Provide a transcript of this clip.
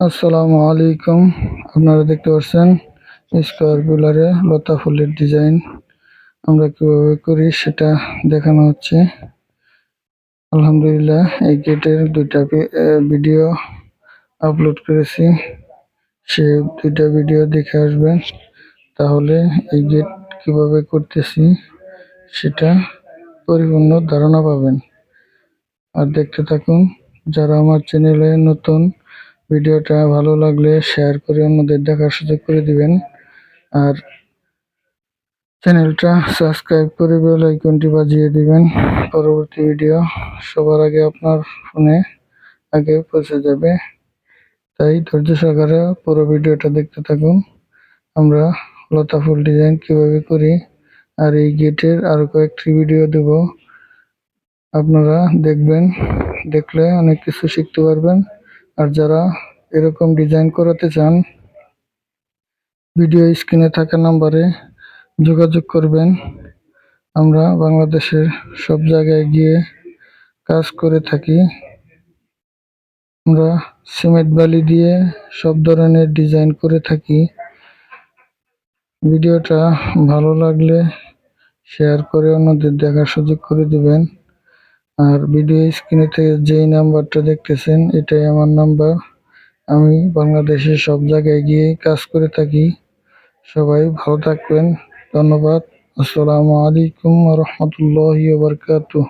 আসসালামু আলাইকুম। আপনারা দেখতে পাচ্ছেন স্কোয়ার পিলারে লতা ফুলের ডিজাইন আমরা কীভাবে করি সেটা দেখানো হচ্ছে। আলহামদুলিল্লাহ, এই গেটের দুইটা ভিডিও আপলোড করেছি। সে দুইটা ভিডিও দেখে আসবেন। তাহলে এই গেট কীভাবে করতেছি সেটা পরিপূর্ণ ধারণা পাবেন। আর দেখতে থাকুন, যারা আমার চ্যানেলে নতুন ভিডিওটা ভালো লাগলে শেয়ার করে অন্যদের দেখার সুযোগ করে দিবেন। আর চ্যানেলটা সাবস্ক্রাইব করে বেল আইকনটি বাজিয়ে দিবেন। পরবর্তী ভিডিও সবার আগে আপনার ফোনে আগে পৌঁছে যাবে। তাই ধৈর্য সহকারে পুরো ভিডিওটা দেখতে থাকুন। আমরা লতা ফুল ডিজাইন কীভাবে করি, আর এই গেটের আরও কয়েকটি ভিডিও দেব। আপনারা দেখবেন, দেখলে অনেক কিছু শিখতে পারবেন। আর যারা এরকম ডিজাইন করাতে চান ভিডিও স্ক্রিনে থাকা নাম্বারে যোগাযোগ করবেন। আমরা বাংলাদেশের সব জায়গায় গিয়ে কাজ করে থাকি। আমরা সিমেন্ট বালি দিয়ে সব ধরনের ডিজাইন করে থাকি। ভিডিওটা ভালো লাগলে শেয়ার করে অন্যদের দেখার সুযোগ করে দিবেন। আর ভিডিও স্ক্রিনে থেকে যেই নাম্বারটা দেখতেছেন, এটাই আমার নাম্বার আমি বাংলাদেশের সব জায়গায় গিয়ে কাজ করে থাকি। সবাই ভালো থাকবেন। ধন্যবাদ। আসসালামু আলাইকুম রহমতুল্লাহ বারকাতুহ।